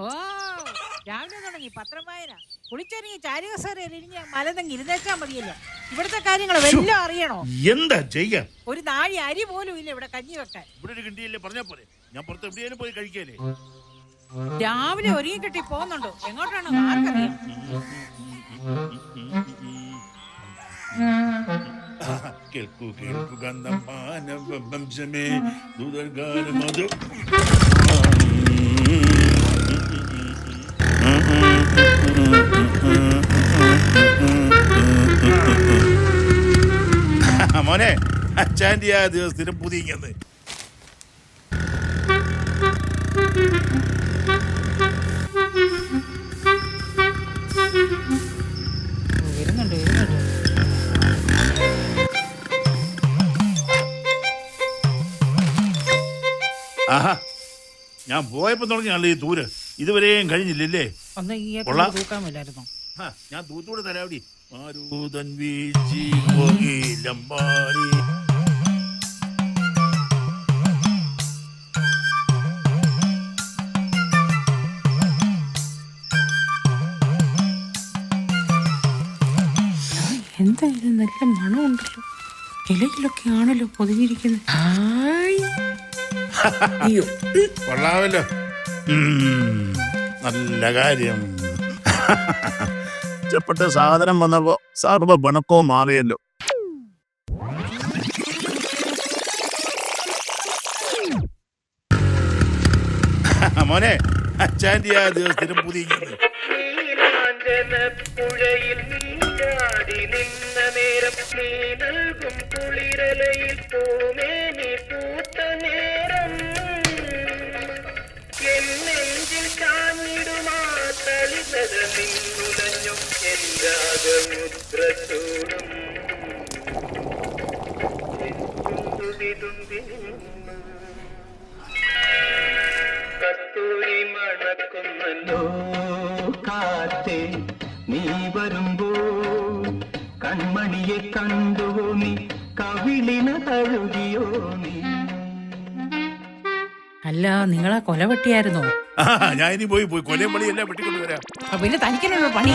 ഓ രാവിലെ തുടങ്ങി. പത്രം വായന. കുളിച്ചൊരുങ്ങി. ചാരികസേരയിൽ ഇരിഞ്ഞ് മലതങ്ങി ഇരുന്നേച്ചാ മതിയല്ലോ. ഇവിടുത്തെ കാര്യങ്ങൾ വല്ല അറിയണോ? എന്താ ചെയ്യാൻ? ഒരു നാഴി അരി പോലും ഇല്ല ഇവിടെ കഞ്ഞി വെക്കാൻ. ഇവിടെ ഒരു കിണ്ടിയില്ലേ? പറഞ്ഞാ പോലെ ഞാൻ പുറത്ത് എവിടെയാലും പോയി കഴിക്കാനേ രാവിലെ ഒരുങ്ങി കെട്ടി പോകുന്നുണ്ടോ? എങ്ങോട്ടാണ്? ആർക്കറിയാം. കേൾക്കൂ കേൾക്കൂ ഗന്ധമാനവംശമേ ദൂതർഗാനമത് അച്ചാന്റെ ആ ദിവസത്തിന് ആഹാ ഞാൻ പോയപ്പോ തുടങ്ങിയാണല്ലോ ഈ ദൂര് ഇതുവരെയും കഴിഞ്ഞില്ലല്ലേ? ഞാൻ തൂത്തൂടെ തരാവിടി മാരൂതൻ വീച്ചി പോകിലമ്പാടി എന്തായാലും നല്ല മണമുണ്ടല്ലോ. ഇലയിലൊക്കെ ആണല്ലോ പൊതിഞ്ഞിരിക്കുന്നത്. ഹായ്. അയ്യോ. കൊള്ളാമല്ലോ. നല്ല കാര്യം. ഇഷ്ടപ്പെട്ട സാധനം വന്നപ്പോ സർവ ബണക്കവും മാറിയല്ലോ. മോനെ അച്ചാന്റെ ആ ദിവസത്തിന് പുതിയത് നീ നൽകും കുളിരലയിൽ പൂമേനി പൂത്ത നേരം. എൻ നെഞ്ചിൽ കാഞ്ഞിടുമാ തളിതര നിന്നുലഞ്ഞു എന്താകമുദ്ര ചൂടും തുമ്പി നിന്നു കസ്തൂരി മണക്കുന്നല്ലോ കാത്തേ നീ വരുമ്പോ കൺമണിയെ കണ്ടുവോ നീ? കവിളിന തഴുകിയോ നീ? അല്ല നിങ്ങളാ കൊല വെട്ടിയായിരുന്നോ? ആ ഞാൻ ഇനി പോയി പോയി കൊലയും പണി എല്ലാം വെട്ടിക്കൊണ്ട് വരാം. അപ്പൊ പിന്നെ തനിക്കല്ലോ പണി?